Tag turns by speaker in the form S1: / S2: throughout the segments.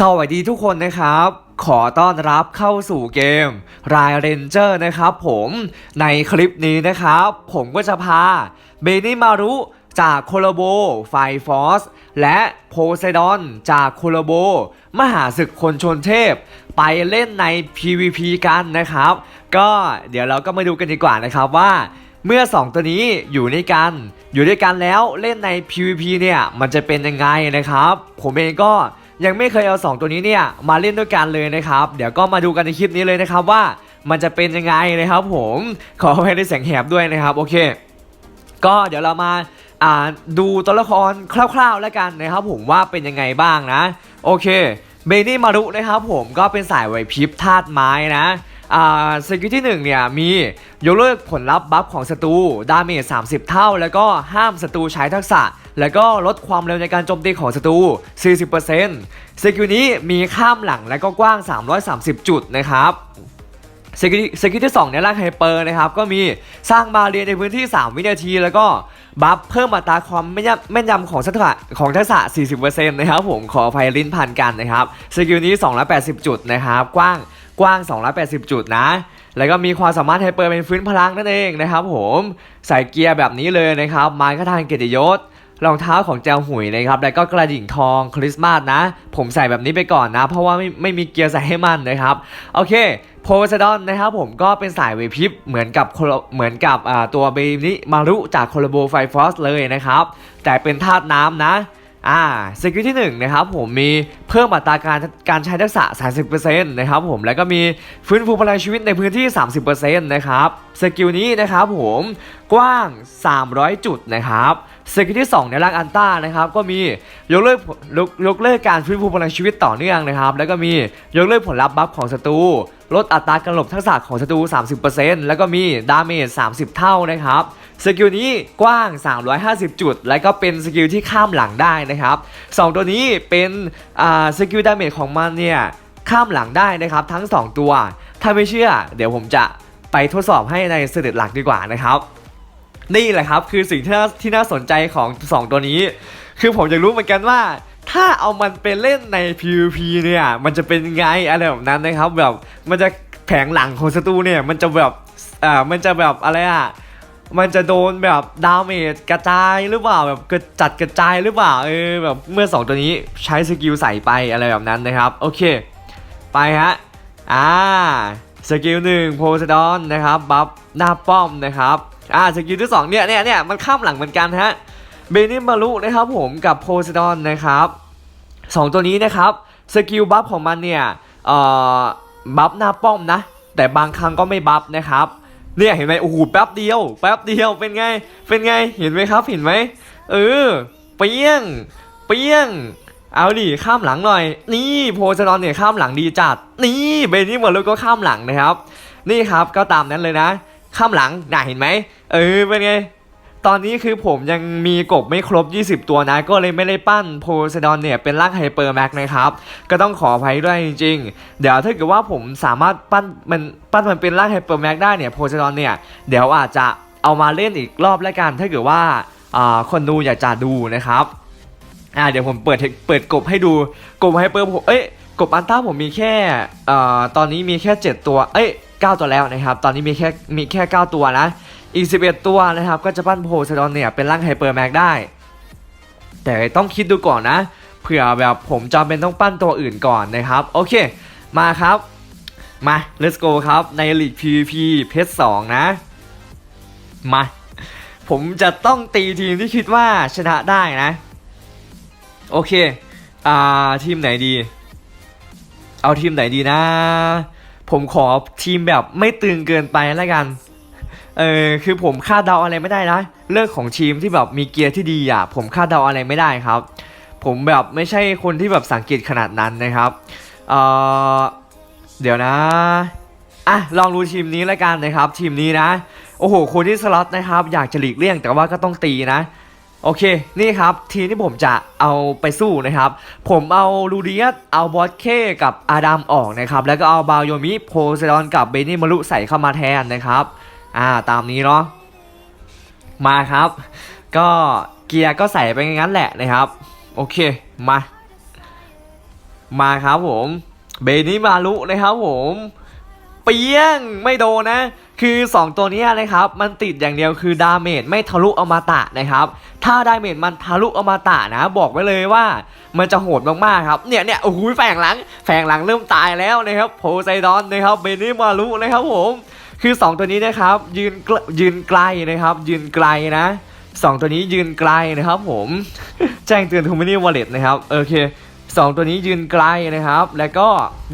S1: สวัสดีทุกคนนะครับ ขอต้อนรับเข้าสู่เกม r y r a n g e r นะครับผมในคลิปนี้นะครับ ผมก็จะพาเบนิมารุจากโคโลโบไฟฟอสและโพไซดอนจากโคโลโบ มหาศึกคนชนเทพ ไปเล่นใน PVP กันนะครับ ก็เดี๋ยวเราก็มาดูกันดีกว่านะครับว่าเมื่อ 2 ตัวนี้อยู่ด้วยกัน อยู่ด้วยกันแล้วเล่นใน PVP เนี่ยมันจะเป็นยังไงนะครับ ผมเองก็ ยังไม่เคยเอา 2 ตัวนี้เนี่ยมาเล่นด้วยกันเลยนะครับ เดี๋ยวก็มาดูกันในคลิปนี้เลยนะครับว่ามันจะเป็นยังไงนะครับผมขอให้ได้เสียงแหบด้วยนะครับโอเค ก็เดี๋ยวเรามาอ่าดูตัวละครคร่าว ๆ แล้วกันนะครับผมว่าเป็นยังไงบ้างนะ โอเคเบนี่มารุนะครับผมก็เป็นสายไหวพริบธาตุไม้นะ อ่าสกิลที่1เนี่ยมียกเลิกผลลัพธ์บัฟของศัตรูดาเมจ30 เท่า แล้วก็ห้ามศัตรูใช้ทักษะ แล้วก็ลดความเร็วในการโจมตีของศัตรู 40%สกิลนี้มีข้ามหลังและก็กว้าง 330 จุดนะครับสกิลสกิลที่ 2 ในร่างไฮเปอร์นะครับ ก็มีสร้างบาเรียนในพื้นที่ 3 วินาที แล้วก็บัฟเพิ่มอัตราความแม่นยำแม่นยำของทักษะของทักษะ 40%นะครับผมขออภัยลิ้นพันกันนะครับสกิลนี้ 280 จุดนะครับ กว้าง กว้าง 280 จุดนะ แล้วก็มีความสามารถไฮเปอร์เป็นฟื้นพลังนั่นเองนะครับผมใส่เกียร์แบบนี้เลยนะครับไม้กระทานเกียรติยศรองเท้าของแจวหุยนะครับ แล้วก็กระดิ่งทองคริสต์มาสนะ ผมใส่แบบนี้ไปก่อนนะ เพราะว่าไม่ไม่มีเกียร์ใส่ให้มันนะครับ โอเคโพไซดอนนะครับผมก็เป็นสายเวพิบเหมือนกับเหมือนกับตัวเบนิมารุจากโคลโบไฟฟอสเลยนะครับ แต่เป็นธาตุน้ำนะ อ่าสกิลที่1นะครับผมมีเพิ่มอัตราการการใช้ทักษะ 30%นะครับผมแล้วก็มีฟื้นฟูพลังชีวิตในพื้นที่ 30%นะครับสกิลนี้นะครับผมกว้าง 300 จุดนะครับสกิลที่ 2 ในร่างอันต้านะครับก็มียกเลิกยกยกเลิกการฟื้นฟูพลังชีวิตต่อเนื่องนะครับแล้วก็มียกเลิกผลลัพธ์บัฟของศัตรูลดอัตราการหลบทักษะของศัตรู 30%แล้วก็มีดาเมจ 30 เท่านะครับ สกิลนี้กว้าง 350 จุด และก็เป็นสกิลที่ข้ามหลังได้นะครับ 2 ตัวนี้เป็นอ่าสกิลดาเมจของมันเนี่ยข้ามหลังได้นะครับทั้ง 2 ตัว ถ้าไม่เชื่อ เดี๋ยวผมจะไปทดสอบให้ในสเต็ปหลักดีกว่านะครับ นี่แหละครับคือสิ่งที่น่าที่น่าสนใจของ 2 ตัวนี้ คือผมอยากรู้เหมือนกันว่าถ้าเอามันไปเล่นใน PVP เนี่ยมันจะเป็นไงอะไรแบบนั้นนะครับ แบบมันจะแผงหลังของศัตรูเนี่ยมันจะแบบอ่ามันจะแบบอะไรอะ มันจะโดนแบบดาเมจกระจายหรือเปล่าแบบกระจัดกระจายหรือเปล่าเออแบบเมื่อ 2 ตัวนี้ใช้สกิลใส่ไปอะไรแบบนั้นนะครับ โอเค ไปฮะอ่าสกิลหนึ่งโพสดอนนะครับบัฟหน้าป้อมนะครับอ่าสกิลที่สองเนี่ยเนี่ยเนี่ยมันข้ามหลังเหมือนกันฮะเบนิมารุนะครับผมกับโพสดอนนะครับสองตัวนี้นะครับสกิลบัฟของมันเนี่ยเอ่อบัฟหน้าป้อมนะ แต่บางครั้งก็ไม่บัฟนะครับ เนี่ยเห็นไหมโอ้โหแป๊บเดียว แป๊บเดียวเป็นไง เป็นไงเห็นไหมครับเห็นไหมเออเปี้ยง เปี้ยง เอาดิข้ามหลังหน่อย นี่โพสตอนเนี่ยข้ามหลังดีจัด นี่เบนนี่หมดแลยก็ข้ามหลังนะครับ นี่ครับก็ตามนั้นเลยนะ ข้ามหลังน่าเห็นไหมเออเป็นไง ตอนนี้คือผมยังมีกบไม่ครบ 20 ตัวนะ ก็เลยไม่ได้ปั้นโพไซดอนเนี่ยเป็นร่างไฮเปอร์แม็กนะครับ ก็ต้องขออภัยด้วยจริงๆ เดี๋ยวถ้าเกิดว่าผมสามารถปั้นมันปั้นมันเป็นร่างไฮเปอร์แม็กได้เนี่ยโพไซดอนเนี่ยเดี๋ยวอาจจะเอามาเล่นอีกรอบแล้วกัน ถ้าเกิดว่าคนดูอยากจะดูนะครับอ่าเดี๋ยวผมเปิดเปิดกบให้ดูกบไฮเปอร์ผมเอ้ยกบอันต้าผมมีแค่อ่ตอนนี้มีแค่ 7 ตัว เอ้ย9ตัวแล้วนะครับ ตอนนี้มีแค่มีแค่ 9 ตัวนะ อีก 11 ตัวนะครับ ก็จะปั้นโพไซดอนเนี่ยเป็นร่างไฮเปอร์แม็กได้ แต่ต้องคิดดูก่อนนะ เผื่อแบบผมจำเป็นต้องปั้นตัวอื่นก่อนนะครับ โอเค มาครับ มา let's go ครับใน League PVP เพชร2นะ มา ผมจะต้องตีทีมที่คิดว่าชนะได้นะ โอเค อ่า ทีมไหนดี เอาทีมไหนดีนะ ผมขอทีมแบบไม่ตึงเกินไปแล้วกัน เออคือผมคาดเดาอะไรไม่ได้นะเรื่องของทีมที่แบบมีเกียร์ที่ดีอะผมคาดเดาอะไรไม่ได้ครับ ผมแบบไม่ใช่คนที่แบบสังเกตขนาดนั้นนะครับเออเดี๋ยวนะอะลองดูทีมนี้แล้วกันนะครับ ทีมนี้นะ โอ้โหคนที่สล็อตนะครับ อยากจะหลีกเลี่ยงแต่ว่าก็ต้องตีนะโอเค นี่ครับทีมที่ผมจะเอาไปสู้นะครับ ผมเอาลูเดียสเอาบอสเคกับอาดัมออกนะครับ แล้วก็เอาบาโยมิโพไซดอนกับเบนิมารุใส่เข้ามาแทนนะครับ อ่าตามนี้เนาะมาครับ ก็เกียร์ก็ใส่ไปงั้นแหละนะครับ โอเคมา มาครับผมเบนิมารุนะครับผมเปียงไม่โดนนะ คือ 2 ตัวนี้นะครับ มันติดอย่างเดียวคือดาเมจไม่ทะลุอมตะนะครับ ถ้าดาเมจมันทะลุอมตะนะ บอกไว้เลยว่ามันจะโหดมากๆครับ เนี่ยเนี่ยโอ้โหแฝงหลัง แฝงหลังเริ่มตายแล้วนะครับโพไซดอนนะครับเบนิมารุนะครับผม คือ 2 ตัวนี้นะครับยืนยืนไกลนะครับ ยืนไกลนะสองตัวนี้ยืนไกลนะครับ ผมแจ้งเตือนทูมินี่วอลเล็ตนะครับโอเคสองตัวนี้ยืนไกลนะครับ แล้วก็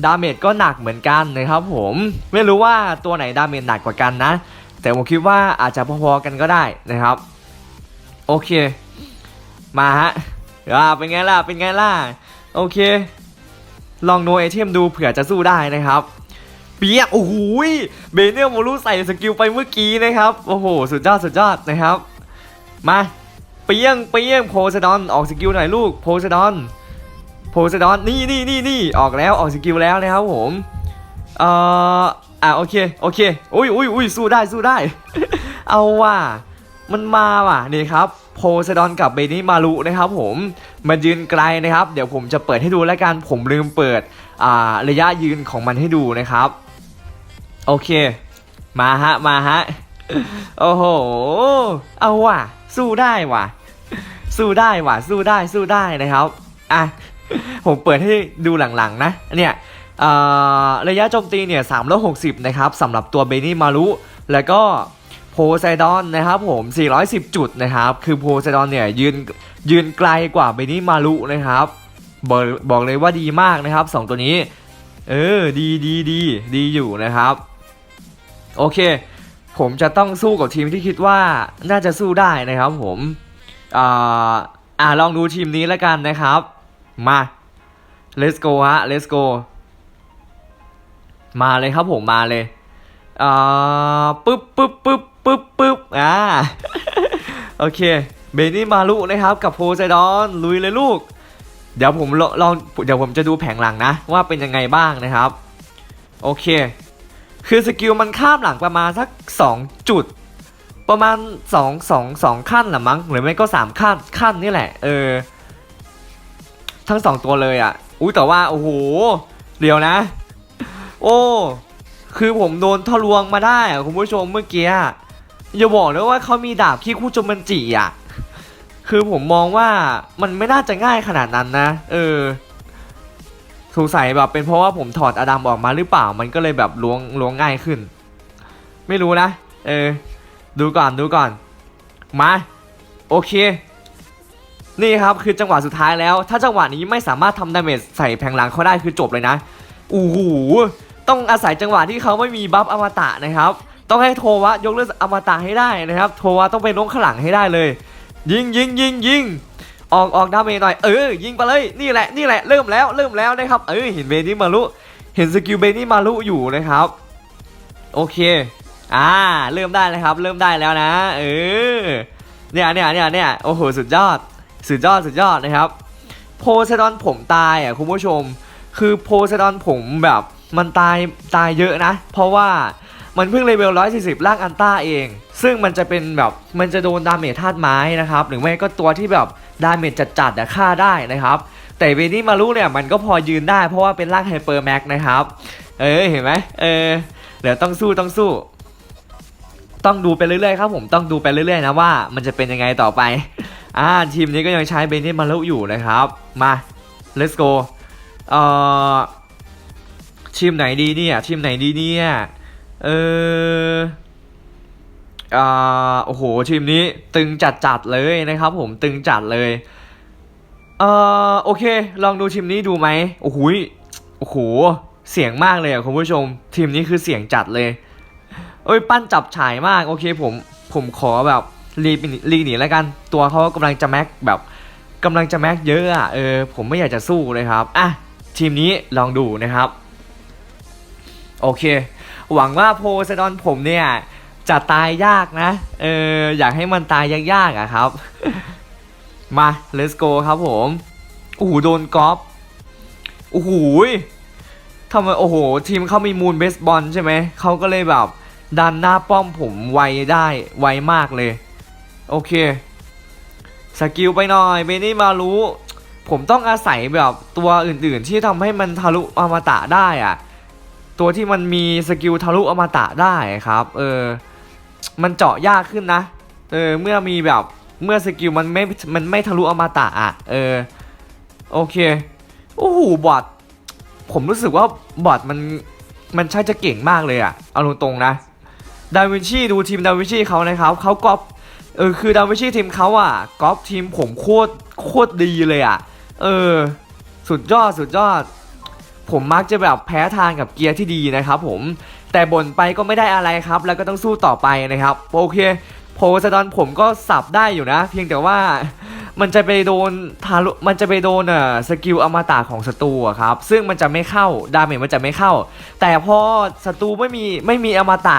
S1: ดาเมจก็หนักเหมือนกันนะครับ ผมไม่รู้ว่าตัวไหนดาเมจหนักกว่ากันนะ แต่ผมคิดว่าอาจจะพอๆกันก็ได้นะครับ โอเค มาฮะอ่าเป็นไงล่ะเป็นไงล่ะโอเค ลองโนไอเทมดูเผื่อจะสู้ได้นะครับ เปียกโอ้โหเบเนียลโมลูใส่สกิลไปเมื่อกี้นะครับ โอ้โห สุดยอดสุดยอดนะครับ มาเปียงเปียงโพไซดอนออกสกิลหน่อยลูกโพไซดอนโพไซดอนนี่นี่นี่นี่ออกแล้วออกสกิลแล้วนะครับผมเอ่ออะโอเคโอเคอุ้ยอุ้ยอุ้ยสู้ได้สู้ได้ เอาว่ะมันมาว่ะนี่ครับโพไซดอนกับเบนิมารุนะครับผมมันยืนไกลนะครับ เดี๋ยวผมจะเปิดให้ดูแล้วกันผมลืมเปิดอ่าระยะยืนของมันให้ดูนะครับ โอเค มาฮะ มาฮะ โอ้โห เอาว่ะ สู้ได้ว่ะ สู้ได้ว่ะ สู้ได้ สู้ได้นะครับ อะ ผมเปิดให้ดูหลังๆนะ เนี่ยเอ่อระยะโจมตีเนี่ย 360 นะครับสำหรับตัวเบนี่มารุ แล้วก็โพไซดอนนะครับผม 410 จุดนะครับ คือโพไซดอนเนี่ย ยืนยืนไกลกว่าเบนี่มารุนะครับ บอกบอกเลยว่าดีมากนะครับ 2 ตัวนี้ เออ ดีดีดีดีอยู่นะครับ โอเค ผมจะต้องสู้กับทีมที่คิดว่าน่าจะสู้ได้นะครับผมอ่าอ่าลองดูทีมนี้แล้วกันนะครับ มา let's go ฮะ let's go มาเลยครับผมมาเลยอ่าปึ๊บปึ๊บปึ๊บปึ๊บปึ๊บอ่าโอเค เบนี่มารุนะครับ กับโพไซดอนลุยเลยลูก เดี๋ยวผมลองเดี๋ยวผมจะดูแผงหลังนะ ว่าเป็นยังไงบ้างนะครับ โอเค คือสกิลมันข้ามหลังประมาณสัก 2 จุด ประมาณ 2 2 2 ขั้นละมั้งหรือไม่ก็ 3 ขั้นขั้นนี่แหละ เออ ทั้ง 2 ตัวเลยอะ อุ้ยแต่ว่า โอ้โห เดี๋ยวนะ โอ้ คือผมโดนทะลวงมาได้คุณผู้ชมเมื่อกี้อย่าบอกนะว่าเขามีดาบขี้คู่จมมันจีอะ คือผมมองว่ามันไม่น่าจะง่ายขนาดนั้นนะ เออ สงสัยแบบเป็นเพราะว่าผมถอดอดัมออกมาหรือเปล่า มันก็เลยแบบล้วงล้วงง่ายขึ้น ไม่รู้นะ เออ ดูก่อนดูก่อน มา โอเค นี่ครับคือจังหวะสุดท้ายแล้ว ถ้าจังหวะนี้ไม่สามารถทำดาเมจใส่แผงหลังเขาได้คือจบเลยนะอู้หูต้องอาศัยจังหวะที่เขาไม่มีบัฟอมตะนะครับ ต้องให้โทวะยกเลิกอมตะให้ได้นะครับ โทวะต้องไปลงข้างหลังให้ได้เลย ยิงยิงยิงยิง ออกออกดาเมจหน่อยเออยิงไปเลยนี่แหละนี่แหละเริ่มแล้วเริ่มแล้วนะครับเออเห็นเบนี่มารุเห็นสกิลเบนี่มารุอยู่นะครับโอเคอ่าเริ่มได้แล้วครับ เริ่มได้แล้วนะเออเนี่ยเนี่ยเนี่ยเนี่ยโอ้โหสุดยอดสุดยอดสุดยอดนะครับ โพไซดอนผมตายอะคุณผู้ชม คือโพไซดอนผมแบบมันตายตายเยอะนะ เพราะว่ามันเพิ่งเลเวล 140 ล่างอันต้าเอง ซึ่งมันจะเป็นแบบมันจะโดนดาเมจธาตุไม้นะครับ หรือไม่ก็ตัวที่แบบ ดาเมจจัดๆอะฆ่าได้นะครับ แต่เวนี่มารุเนี่ยมันก็พอยืนได้เพราะว่าเป็นร่างไฮเปอร์แม็กนะครับ เออเห็นไหมเออเดี๋ยวต้องสู้ต้องสู้ ต้องดูไปเรื่อยๆครับผมต้องดูไปเรื่อยๆนะว่ามันจะเป็นยังไงต่อไปอ่าทีมนี้ก็ยังใช้เบนนี่มารุอยู่นะครับ มา let's go เอ่อทีมไหนดีเนี่ยทีมไหนดีเนี่ยเออ อ่าโอ้โหทีมนี้ตึงจัดจัดๆเลยนะครับ ผมตึงจัดเลยเอ่อโอเค ลองดูทีมนี้ดูไหมโอ้โหยโอ้โหเสียงมากเลยอะคุณผู้ชม ทีมนี้คือเสียงจัดเลยเอ้ยปั้นจับฉายมากโอเคผมผมขอแบบรีบรีหนีแล้วกัน ตัวเขากำลังจะแม็กแบบกำลังจะแม็กเยอะอะเออผมไม่อยากจะสู้เลยครับอะทีมนี้ลองดูนะครับ โอเค หวังว่าโพไซดอนผมเนี่ย จะตายยากนะ เออ อยากให้มันตายยากๆอะครับ มา let's go ครับผม โอ้โห โดนกอล์ฟโอ้โหทำไม โอ้โห ทีมเขามีมูลเบสบอลใช่ไหม เขาก็เลยแบบ ดันหน้าป้อมผมไวได้ ไวมากเลย โอเค สกิลไปหน่อยเบนี่มารู้ ผมต้องอาศัยแบบตัวอื่นๆ ที่ทำให้มันทะลุอมตะได้อะตัวที่มันมีสกิลทะลุอมตะได้ครับ เออ มันเจาะยากขึ้นนะ เออ เมื่อมีแบบเมื่อสกิลมันไม่ มันไม่ทะลุอมตะอะ เออ โอเค โอ้โห บอทผมรู้สึกว่าบอทมัน มันใช่จะเก่งมากเลยอะเอาตรงๆนะ ดาวินชีดูทีมดาวินชีเขานะครับ เขาก๊อปเออ คือดาวินชีทีมเขาอะก๊อปทีมผมโคตร โคตรดีเลยอะ เออ สุดยอด สุดยอด ผมมักจะแบบแพ้ทางกับเกียร์ที่ดีนะครับผม แต่บ่นไปก็ไม่ได้อะไรครับ แล้วก็ต้องสู้ต่อไปนะครับโอเคโพสดอนผมก็สับได้อยู่นะ เพียงแต่ว่ามันจะไปโดนทารุมันจะไปโดนอ่อสกิลอมตะของศัตรูครับ ซึ่งมันจะไม่เข้า ดาเมจมันจะไม่เข้า แต่พอศัตรูไม่มีไม่มีอมตะ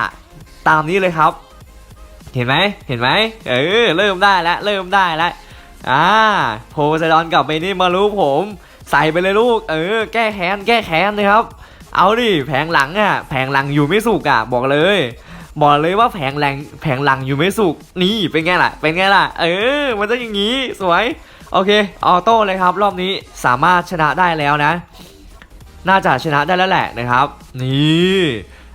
S1: ตามนี้เลยครับ เห็นไหมเห็นไหมเออเริ่มได้แล้วเริ่มได้แล้วอ่าโพไซดอนกับเบนี่มารู้ผม ใส่ไปเลยลูก เออ แก้แค้นแก้แค้นนะครับ เอาดิแผงหลังอะแผงหลังอยู่ไม่สุกอะบอกเลยบอกเลยว่าแผงหลังแผงหลังอยู่ไม่สุกนี่เป็นไงล่ะ เป็นไงล่ะ เออ มันต้องอย่างนี้สวย โอเคออโต้เลยครับ รอบนี้สามารถชนะได้แล้วนะ น่าจะชนะได้แล้วแหละนะครับ นี่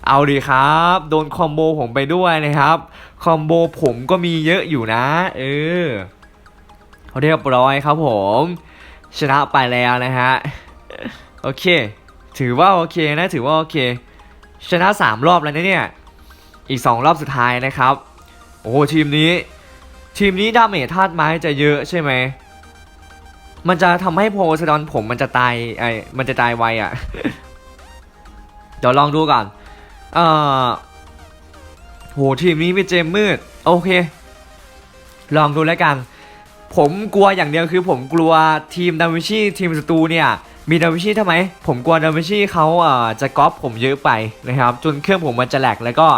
S1: เอาดีครับ โดนคอมโบผมไปด้วยนะครับคอมโบผมก็มีเยอะอยู่นะเออเรียบร้อยครับผม ชนะไปแล้วนะฮะโอเค ถือว่าโอเคนะถือว่าโอเค ชนะ 3 รอบแล้วนะเนี่ย อีก 2 รอบสุดท้ายนะครับ โอ้โหทีมนี้ ทีมนี้ดาเมจธาตุไม้จะเยอะใช่ไหม มันจะทำให้โพไซดอนผมมันจะตายไอ้มันจะตายไวอะ่ะ เดี๋ยวลองดูก่อนเอ่อโหทีมนี้มีเจมมืด โอเค ลองดูแล้วกัน ผมกลัวอย่างเดียวคือผมกลัวทีมดาวิชีทีมศัตรูเนี่ย มีดาวิชีทำไม ผมกลัวดาวิชีเขาอ่อจะก๊อปผมเยอะไปนะครับ จนเครื่องผมมันจะแหลกแล้วก็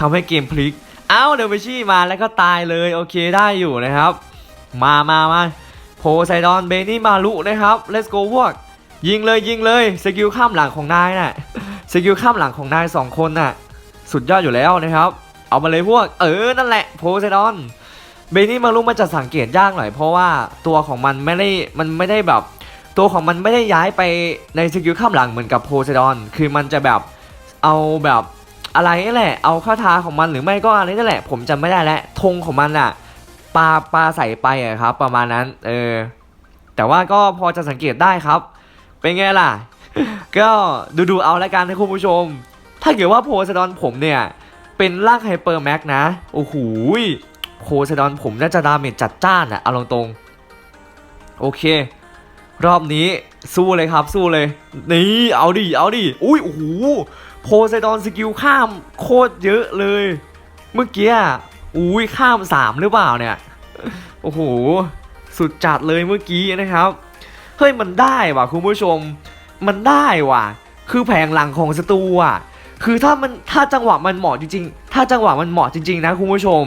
S1: ทำให้เกมพลิก เอ้าดาวิชีมาแล้วก็ตายเลยโอเคได้อยู่นะครับ มามามาโพไซดอนเบนี่มาลุนะครับ let's go พวกยิงเลยยิงเลยสกิลข้ามหลังของนายน่ะสกิลข้ามหลังของนายสองคนน่ะ สุดยอดอยู่แล้วนะครับ เอามาเลยพวก เออนั่นแหละโพไซดอนเบนี่มารุมันจะสังเกตยากหน่อยเพราะว่าตัวของมันไม่ได้มันไม่ได้แบบ ตัวของมันไม่ได้ย้ายไปในสกิลข้ามหลังเหมือนกับโพไซดอน คือมันจะแบบเอาแบบอะไรนี่แหละ เอาคาถาของมันหรือไม่ก็อะไรนั่นแหละ ผมจำไม่ได้แล้วธงของมันอะปลาปลาใส่ไปอะครับ ประมาณนั้น เออ แต่ว่าก็พอจะสังเกตได้ครับ เป็นไงล่ะ ก็ดูดูเอาละกันนะคุณผู้ชม ถ้าเกิดว่าโพไซดอนผมเนี่ย เป็นร่างไฮเปอร์แม็กนะ โอ้โหโพไซดอนผมน่าจะดาเมจจัดจ้านอะเอาตรงๆโอเค รอบนี้สู้เลยครับสู้เลย นี่เอาดิเอาดิอุ้ยโอ้โหโพไซดอนสกิลข้ามโคตรเยอะเลย เมื่อกี้อุ้ยข้ามสามหรือเปล่าเนี่ยโอ้โหสุดจัดเลยเมื่อกี้นะครับเฮ้ยมันได้ว่ะคุณผู้ชม มันได้ว่ะ คือแผงหลังของศัตรูอะคือถ้ามันถ้าจังหวะมันเหมาะจริงๆ ถ้าจังหวะมันเหมาะจริง ๆ นะคุณผู้ชม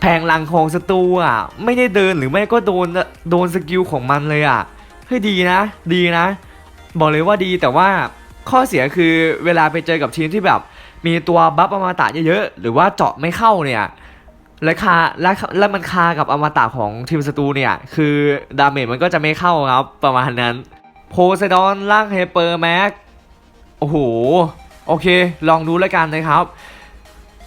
S1: แผงหลังของศัตรูอะไม่ได้เดินหรือไม่ก็โดนโดนสกิลของมันเลยอะ เฮ้ยดีนะ ดีนะ บอกเลยว่าดีแต่ว่าข้อเสียคือเวลาไปเจอกับทีมที่แบบ มีตัวบัฟอมตะเยอะๆหรือว่าเจาะไม่เข้าเนี่ยและคาและและมันคากับอมตะของทีมศัตรูเนี่ย คือดาเมจมันก็จะไม่เข้าครับ ประมาณนั้นโพไซดอนล่างเฮเปอร์แม็กโอ้โห โอเค ลองดูแล้วกันนะครับ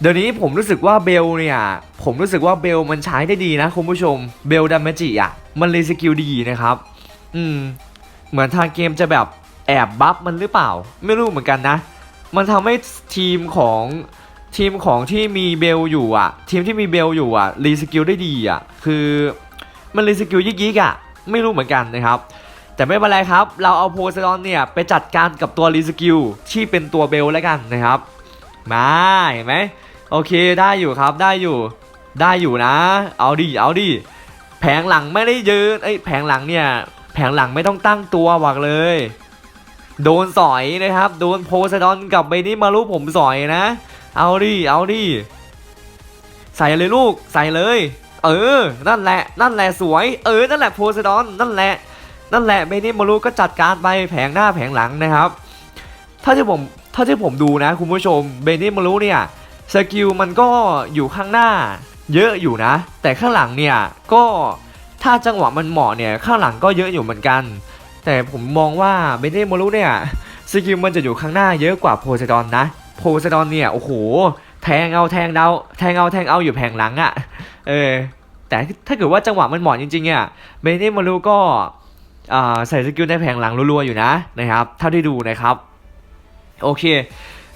S1: เดี๋ยวนี้ผมรู้สึกว่าเบลเนี่ย ผมรู้สึกว่าเบลมันใช้ได้ดีนะคุณผู้ชม เบลดามจิอะ มันเลยสกิลดีนะครับ อืม เหมือนทางเกมจะแบบแอบบัฟมันหรือเปล่า ไม่รู้เหมือนกันนะ มันทำให้ทีมของทีมของที่มีเบลอยู่อะ ทีมที่มีเบลอยู่อะรีสกิลได้ดีอะ คือมันรีสกิลยิกๆอะ ไม่รู้เหมือนกันนะครับ แต่ไม่เป็นไรครับ เราเอาโพไซดอนเนี่ยไปจัดการกับตัวรีสกิลที่เป็นตัวเบลแล้วกันนะครับ มาเห็นไหมโอเคได้อยู่ครับได้อยู่ได้อยู่นะ เอาดิเอาดิแผงหลังไม่ได้ยืนเอ้แผงหลังเนี่ย ผงหลังไม่ต้องตั้งตัวบอกเลย โดนสอยนะครับ โดนโพไซดอนกับเบนี่มารุผมสอยนะ เอาดิเอาดิใส่เลยลูกใส่เลย เออ นั่นแหละ นั่นแหละสวย เออ นั่นแหละโพไซดอนนั่นแหละ นั่นแหละเบนี่มารุก็จัดการไปแผงหน้าแผงหลังนะครับ ถ้าที่ผมถ้าที่ผมดูนะคุณผู้ชมเบนี่มารุเนี่ยสกิลมันก็อยู่ข้างหน้า เยอะอยู่นะ แต่ข้างหลังเนี่ยก็ ถ้าจังหวะมันเหมาะเนี่ยข้างหลังก็เยอะอยู่เหมือนกัน แต่ผมมองว่าเบเน่โมรุเนี่ยสกิลมันจะอยู่ข้างหน้าเยอะกว่าโพไซดอนนะโพไซดอนเนี่ยโอ้โหแทงเอาแทงเดาแทงเอาแทงเอาอยู่แผงหลังอะ่ะเออแต่ถ้าเกิดว่าจังหวะมันเหมาะจริงๆเนี่ยเบเน่โมรุก็ใส่สกิลในแผงหลังรัวๆอยู่นะนะครับเท่าที่ดูนะครับโอเค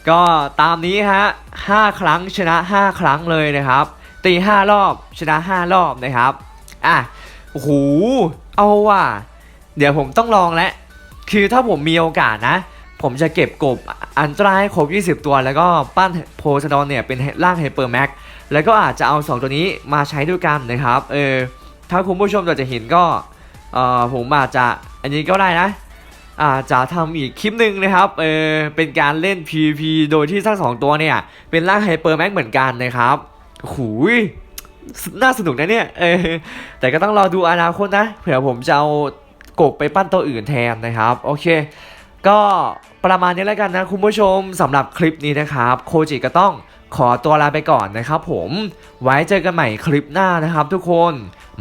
S1: ก็ตามนี้ฮะ5ครั้งชนะ 5 ครั้งเลยนะครับตี5รอบชนะ 5 รอบนะครับอะ โอ้โหเอาว่ะ เดี๋ยวผมต้องลองแล้วคือถ้าผมมีโอกาสนะ ผมจะเก็บกบอันตรายครบ 20 ตัว แล้วก็ปั้นโพสดอนเนี่ยเป็นร่างไฮเปอร์แม็กแล้วก็อาจจะเอา 2 ตัวนี้มาใช้ด้วยกันนะครับ เออ ถ้าคุณผู้ชมอยากจะเห็นก็เออผมอาจจะอันนี้ก็ได้นะ อาจจะทำอีกคลิปหนึ่งนะครับ เออ เป็นการเล่น PVP โดยที่ทั้งสองตัวเนี่ย เป็นร่างไฮเปอร์แม็กเหมือนกันนะครับหูย น่าสนุกนะเนี่ยเออแต่ก็ต้องรอดูอนาคตนะ เผื่อผมจะเอากบไปปั้นตัวอื่นแทนนะครับ โอเค ก็ประมาณนี้แล้วกันนะคุณผู้ชมสำหรับคลิปนี้นะครับ โคจิก็ต้องขอตัวลาไปก่อนนะครับผมไว้เจอกันใหม่คลิปหน้านะครับทุกคน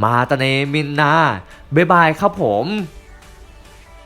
S1: มาตาเนมินนาบ๊ายบายครับผม